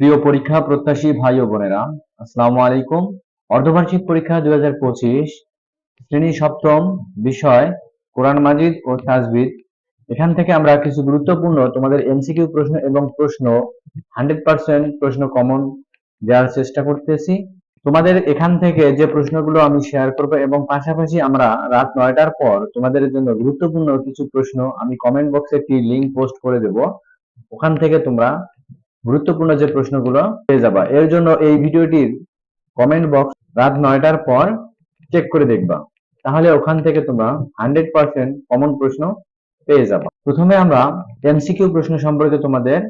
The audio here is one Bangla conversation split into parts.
প্রিয় পরীক্ষা প্রত্যাশী ভাই ও বোনেরা, আসসালামু আলাইকুম। অর্ধবার্ষিক পরীক্ষা দুই হাজার পঁচিশ, শ্রেণি সপ্তম বিষয়, কোরআন মাজিদ ও তাজবিদ এখান থেকে আমরা কিছু গুরুত্বপূর্ণ তোমাদের এমসিকিউ প্রশ্ন এবং প্রশ্ন, হান্ড্রেড পার্সেন্ট প্রশ্ন কমন দেওয়ার চেষ্টা করতেছি। তোমাদের এখান থেকে যে প্রশ্নগুলো আমি শেয়ার করব এবং পাশাপাশি আমরা রাত নয়টার পর তোমাদের জন্য গুরুত্বপূর্ণ কিছু প্রশ্ন আমি কমেন্ট বক্সে একটি লিংক পোস্ট করে দেব। ওখান থেকে তোমরা গুরুত্বপূর্ণ যে প্রশ্নগুলো পেয়ে যাবা। এর জন্য এই ভিডিওটির কমেন্ট বক্স রাত নয়টার পর চেক করে দেখবা। তাহলে ওখান থেকে তোমরা হান্ড্রেড পার্সেন্ট কমন প্রশ্ন পেয়ে যাবা। প্রথমে আমরা এমসিকিউ প্রশ্ন সম্পর্কে তোমাদের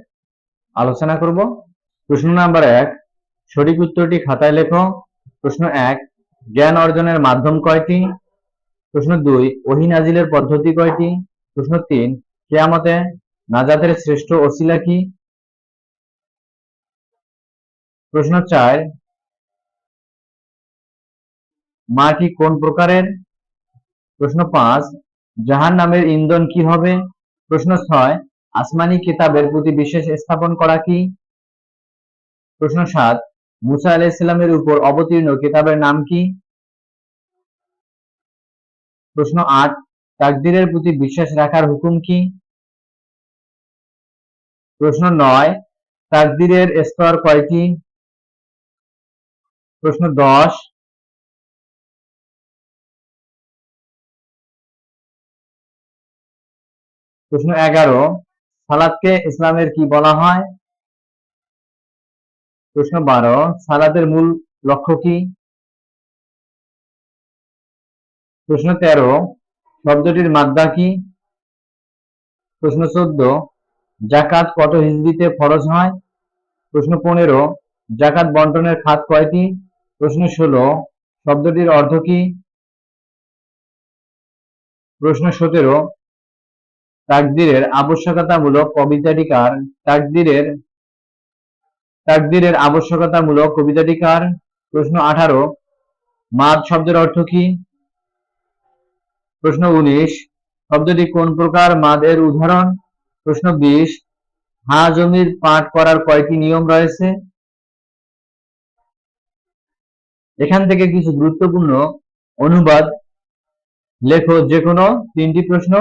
আলোচনা করব। প্রশ্ন নাম্বার এক, সঠিক উত্তরটি খাতায় লেখো। প্রশ্ন এক, জ্ঞান অর্জনের মাধ্যম কয়টি? প্রশ্ন দুই ওহি নাজিলের পদ্ধতি কয়টি? প্রশ্ন তিন, কেয়ামতে নাজাতের শ্রেষ্ঠ ওসিলা কি? প্রশ্ন চার মাটি কোন প্রকারের? প্রশ্ন পাঁচ, জাহান নামের ইন্ধন কি হবে? প্রশ্ন ছয়, আসমানি কিতাবের প্রতি বিশেষ স্থাপন করা কি? প্রশ্ন সাত, মুসা আলাইসাল্লামের উপর অবতীর্ণ কিতাবের নাম কি? প্রশ্ন আট, তাকদিরের প্রতি বিশ্বাস রাখার হুকুম কি? প্রশ্ন নয়, তাকদিরের স্তর কয়টি প্রশ্ন দশ। প্রশ্ন এগারো, সালাদকে ইসলামের কি বলা হয়? প্রশ্ন বারো, সালাদের মূল লক্ষ্য কি? প্রশ্ন তেরো, শব্দটির মাদ্দা কি? প্রশ্ন চোদ্দ, জাকাত কত হিজড়িতে ফরজ হয়? প্রশ্ন পনেরো, জাকাত বন্টনের খাত কয়টি? প্রশ্ন ষোলো, শব্দটির অর্থ কি? প্রশ্ন সতেরো, তাকদিরের আবশ্যকতামূলক কবিতাটি কার? তাকদিরের তাকদিরের আবশ্যকতামূলক কবিতাটি কার? প্রশ্ন আঠারো, মাদ শব্দের অর্থ কি? প্রশ্ন উনিশ, শব্দটি কোন প্রকার মাদের উদাহরণ? প্রশ্ন বিশ, হা জমির পাঠ করার কয়টি নিয়ম রয়েছে? এখান থেকে কিছু গুরুত্বপূর্ণ অনুবাদ। লেখো যে কোনো তিনটি প্রশ্ন।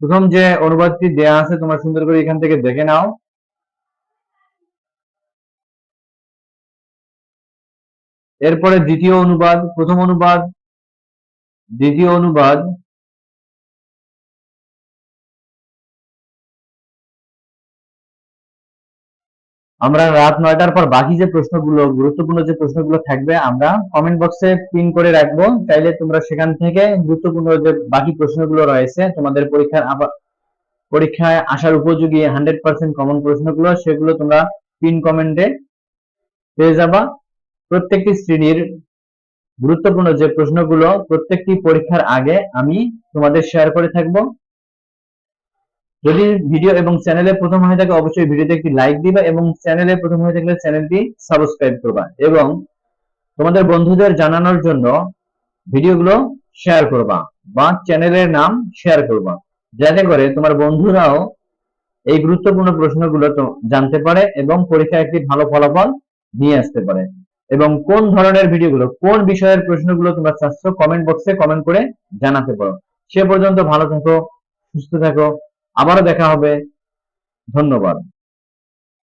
প্রথম যে অনুবাদটি দেয়া আছে, তোমরা সুন্দর করে এখান থেকে দেখে নাও। এরপরে দ্বিতীয় অনুবাদ, প্রথম অনুবাদ, দ্বিতীয় অনুবাদ আমরা রাত নয়টার পর বাকি যে প্রশ্নগুলো, গুরুত্বপূর্ণ যে প্রশ্নগুলো থাকবে, আমরা কমেন্ট বক্সে পিন করে রাখব। চাইলে তোমরা সেখান থেকে গুরুত্বপূর্ণ যে বাকি প্রশ্নগুলো রয়েছে, তোমাদের পরীক্ষার পরীক্ষায় আসার উপযোগী হান্ড্রেড পার্সেন্ট কমন প্রশ্নগুলো, সেগুলো তোমরা পিন কমেন্টে পেয়ে যাবা। প্রত্যেকটি শ্রেণির গুরুত্বপূর্ণ যে প্রশ্নগুলো, প্রত্যেকটি পরীক্ষার আগে আমি তোমাদের শেয়ার করে থাকব। যদি ভিডিও এবং চ্যানেলে প্রথম হয়ে থাকে, অবশ্যই ভিডিওতে একটি লাইক দিবা এবং চ্যানেলে প্রথম হয়ে থাকলে চ্যানেলটি সাবস্ক্রাইব করবা এবং তোমাদের বন্ধুদের জানানোর জন্য ভিডিওগুলো শেয়ার করবা বা চ্যানেলের নাম শেয়ার করবা। যাতে করে তোমার বন্ধুরাও এই গুরুত্বপূর্ণ প্রশ্নগুলো জানতে পারে এবং পরীক্ষায় একটি ভালো ফলাফল নিয়ে আসতে পারে। এবং কোন ধরনের ভিডিওগুলো কোন বিষয়ের প্রশ্নগুলো তোমরা চাচ্ছ কমেন্ট বক্সে কমেন্ট করে জানাতে পারো। সে পর্যন্ত ভালো থাকো, সুস্থ থাকো। আবারও দেখা হবে। ধন্যবাদ।